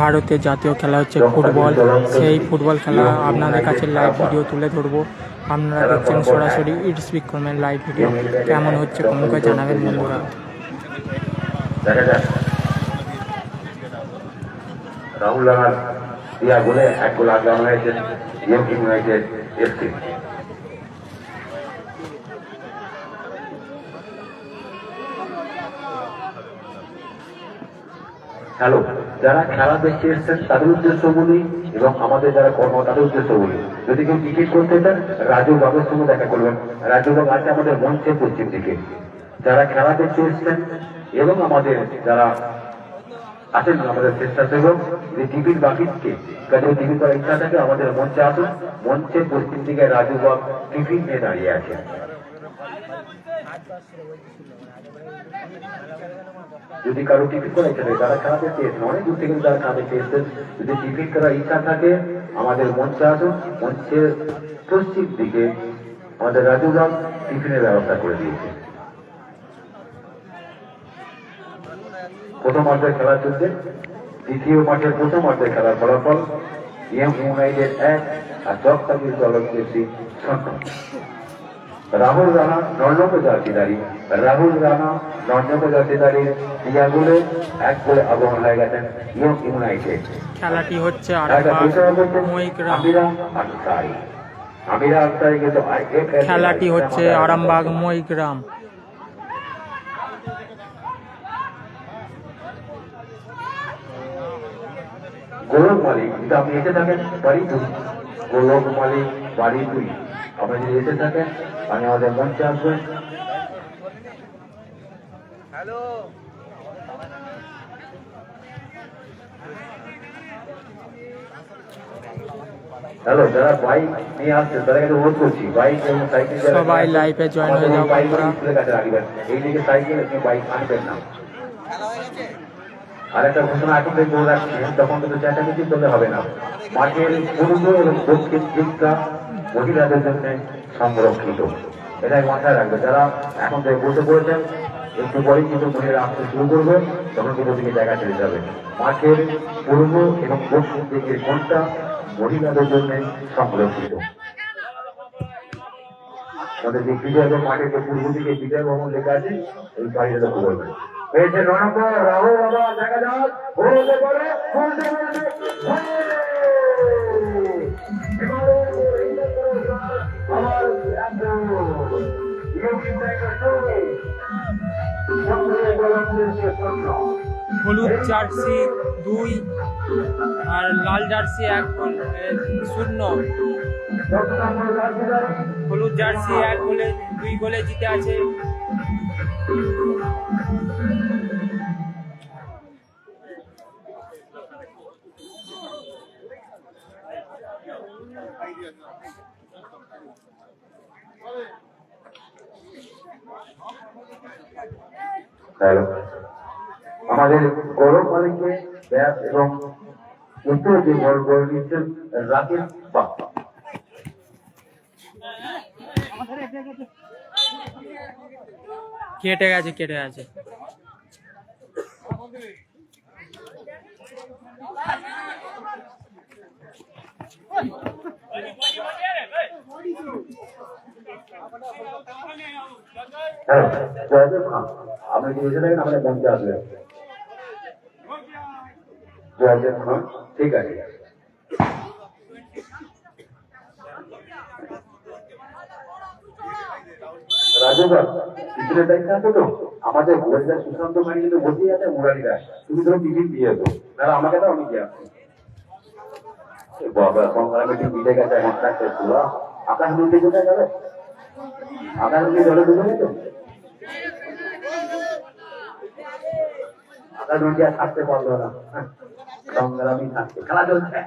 ভারতের জাতীয় খেলা হচ্ছে ফুটবল। সেই ফুটবল খেলা আপনাদের কাছে লাইভ ভিডিও তুলে ধরবো। আপনারা দেখছেন সরাসরি ইটস স্পিক কমের লাইভ ভিডিও কেমন হচ্ছে কমেন্ট করে জানাবেন বন্ধুরা। হ্যালো। যারা খেলা দেখতে এসছেন তাদের উদ্দেশ্য বলি এবং আমাদের যারা কর্ম, তাদের উদ্দেশ্য বলি যদি কেউ টিকিট করতে চান, রাজু বাবুর সঙ্গে দেখা করবেন। রাজু বাবু আছে আমাদের মঞ্চে পশ্চিম দিকে। যারা খেলা দেখতে এসছেন এবং আমাদের যারা আছেন, আমাদের স্বেচ্ছাসেবক, যে টিভির বাকিকে কাছে টিভি করার ইচ্ছা থাকে, আমাদের মঞ্চে আসুন। মঞ্চে পশ্চিম দিকে রাজু বাব টিফিন নিয়ে দাঁড়িয়ে আছে যদি কারও টিকিট করা ইচ্ছা থাকে, যারা খেলা দেখতে এসেছেন অনেক দূর থেকে যারা খেলা দেখতে এসেছেন যদি টিকিট করার ইচ্ছা থাকে, আমাদের মঞ্চে আসুন, মঞ্চের পশ্চিম দিকে আমাদের রাজু বাব টিফিনের ব্যবস্থা করে দিয়েছে। প্রথম অর্ধের খেলা চলছে, দ্বিতীয় মাঠের প্রথম অর্ধের খেলার ফলাফল ইএম ইউনাইটেড এক আর জগতাবির দলকেসি শূন্য রাহুল রানা নর্নক জাতিদারি রাহুল রানা এক হয়ে গেছেন ইউনাইটেড খেলাটি হচ্ছে আরামবাগ কিন্তু খেলাটি হচ্ছে আরামবাগ মহিগ্রাম গোলক মালিক যদি আপনি এসে থাকেন বাড়ি দুই গোলক মালিক বাড়ি দুই আপনি যদি এসে থাকেন আপনি আমাদের মঞ্চে আসবেন। হ্যালো। যারা বাইক নিয়ে আসছে কাছে অনুরোধ করছি। বাইক এবং সাইকেল সবাই এ join হয়ে যাও বাইক বন্ধুরা। স্কুলের কাছে রাখবেন এই দিকে সাইকেল আপনি বাইক আনবেন না। আর একটা ঘোষণা এখন থেকে বলে রাখছি তখন কিন্তু চেঁচামেচি করলে হবে না। মাঠের পূর্ব এবং দক্ষিণ দিকটা মহিলাদের জন্য সংরক্ষিত। এটাই মাথায় রাখবে। যারা এখন থেকে বসে পড়েছেন একটু পরে কিন্তু মহিলা আসতে শুরু করবে, তখন কিন্তু দিকে জায়গা চলে যাবে মাঠের পূর্ব এবং দক্ষিণ দিকের কোনটা মহিলাদের জন্য সংরক্ষিত। আমাদের যে বিজয় এবং মাঠের যে পূর্ব দিকে বিজয় ভবন লেখা আছে ওই বাড়িটা লক্ষ্য করবেন। হয়েছে রাহুল বাবা, দেখা হতে পারে হতে পারে হলুদ জার্সি দুই আর লাল জার্সি এক শূন্য। হলুদ জার্সি এক গোলে দুই গোলে জিতে আছে। হ্যালো আমাদের গৌরব মালিককে ব্যাস এবং উত্তর যে বল বল নিচ্ছেন রাকেশ কেটে গেছে কেটে গেছে। খান আপনি কি এসে থাকেন? আমাদের মঞ্চে আমাদের মুরারিদা সুশান্ত টিফিন দিয়ে বাবা সংখ্যা মিটে গেছে, এখন পুরো আকাশ মিটিং কোথায় যাবে আকাশ মিটিং জলে ডুবে আকাশ মিটিং আর থাকতে পারল না। সংগ্রামী থাকছে খেলা চলছে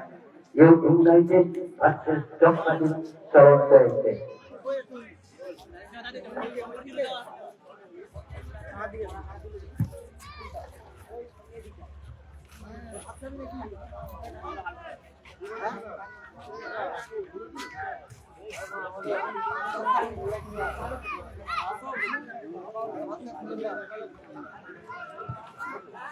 U United versus Democratic South Korea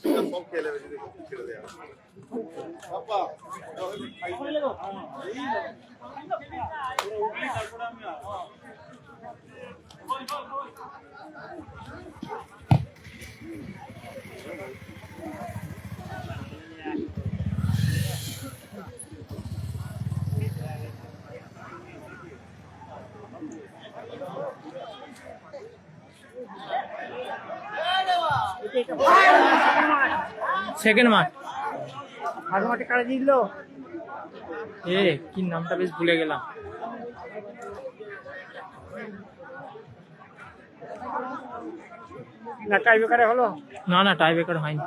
চরণ দেয় সেকেন্ড মাঠ আগে মাঠে কারা জিতলো? এ কি নামটা বেশ ভুলে গেলাম। না টাই বেকারে হলো? না না টাই ব্রেকার হয়নি।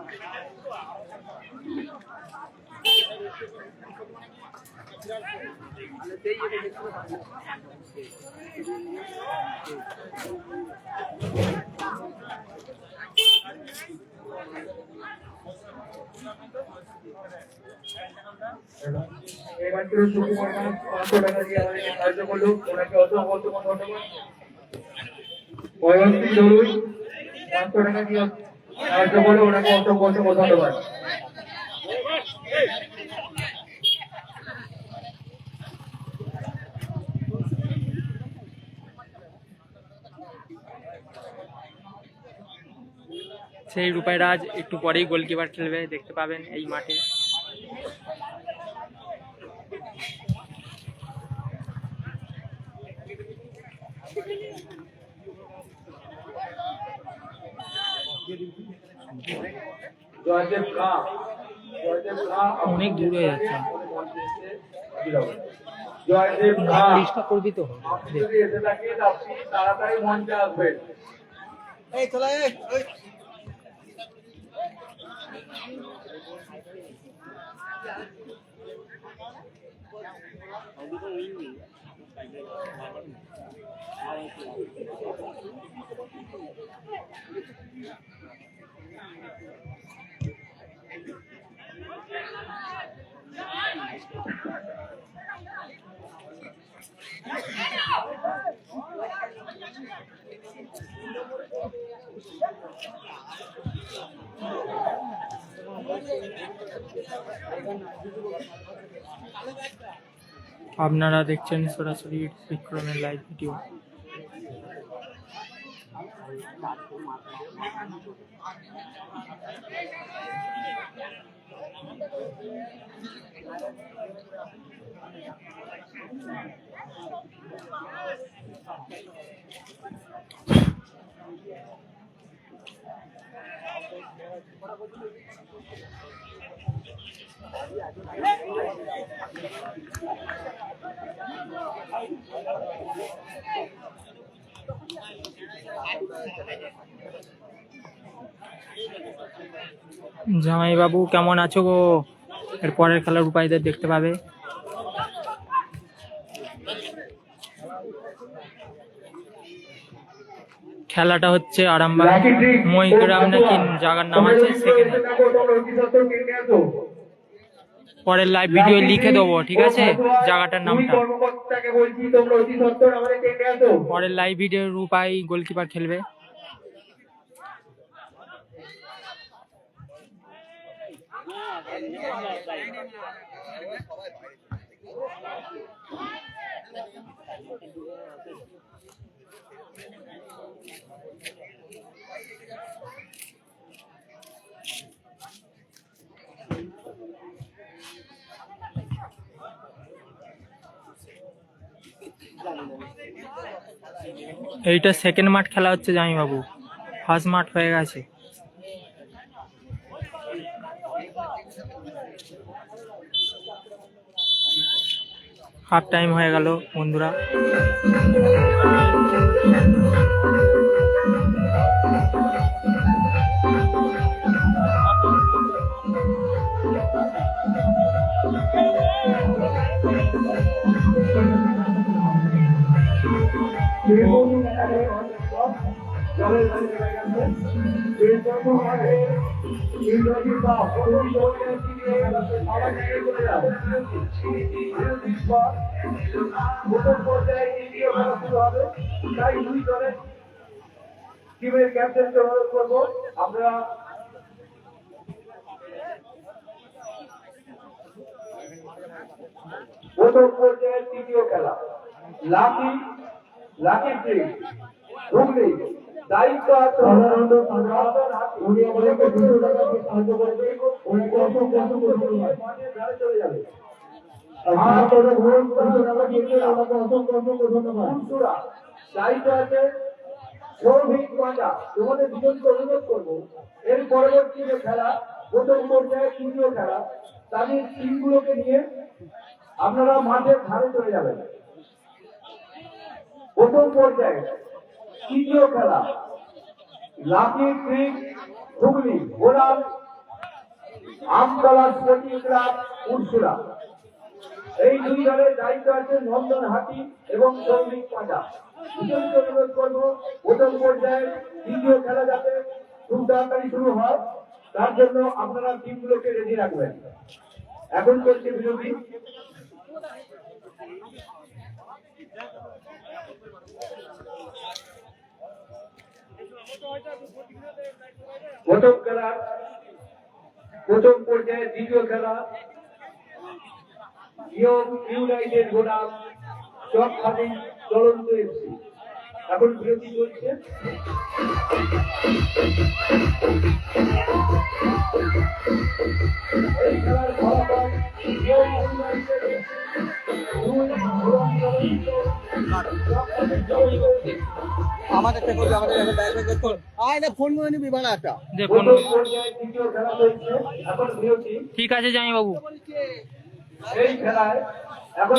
এবার কেউ বয়সী জরুরি পাঁচশো টাকা দিয়ে সাহায্য করল ওনাকে অসংখ্য অসংখ্য ধন্যবাদ সেই রূপাই রাজ একটু পরেই গোলকিপার খেলবে দেখতে পাবেন এই মাঠে। অনেক দূর হয়ে যাচ্ছে। জয়দেব খাঁ। করবি তো আপনি যদি এসে থাকেন আপনি তাড়াতাড়ি মঞ্চে আপনারা দেখছেন সরাসরি বিক্রমের লাইভ ভিডিও জামাই বাবু কেমন আছো গো? এর পরের খেলার উপায়দের দেখতে পাবে? খেলাটা হচ্ছে আরামবাগ মহিগ্রাম নাকি জায়গার নাম আছে সেখানে। পরের লাইভ ভিডিও লিখে দেবো ঠিক আছে? জায়গাটার নামটা। পরের লাইভ ভিডিও রূপাই গোলকিপার খেলবে। এইটা সেকেন্ড মাঠ খেলা হচ্ছে জামি বাবু ফার্স্ট মাঠ হয়ে গেছে। হাফ টাইম হয়ে গেল বন্ধুরা। টিমের ক্যাপ্টেনকে অনুরোধ আমরা প্রথম পর্যায়ের তৃতীয় খেলা লাকি লাকি ট্রিক হুগলি দায়িত্ব আছে সাধারণত উনি আমাদেরকে দুশো টাকা দিয়ে সাহায্য করবে উনি কত কত মাঠের চলে যাবে। দায়িত্ব আছে সৌভিক পাঁচা তোমাদের দুজনকে অনুরোধ করব এর পরবর্তী যে খেলা প্রথম পর্যায়ে তৃতীয় খেলা তাদের টিমগুলোকে নিয়ে আপনারা মাঠের ধারে চলে যাবেন। প্রথম পর্যায়ে তৃতীয় খেলা, lucky creek Hooghly Golam Amtala sporting club উর্সুরা এই দুই দলের দায়িত্ব আছে নন্দন হাতি এবং সৌমিক পাঁচা দুজনকে অনুরোধ করব, প্রথম পর্যায়ে তৃতীয় খেলা যাতে খুব তাড়াতাড়ি শুরু হয়, তার জন্য আপনারা টিমগুলোকে রেডি রাখবেন। এখন চলছে বিরোধী প্রথম খেলা, প্রথম পর্যায়ে দ্বিতীয় খেলা। ইউনাইটেড গোলাম চক খাদি চলন্ত এফসি এখন বিরতি চলছে। দুই চলন্ত করবি আমাদের ব্যাগ ব্যাগ কর আয় না ফোন করে নিবি বানা একটা। ফোন ঠিক আছে জানি বাবু খেলায় এখন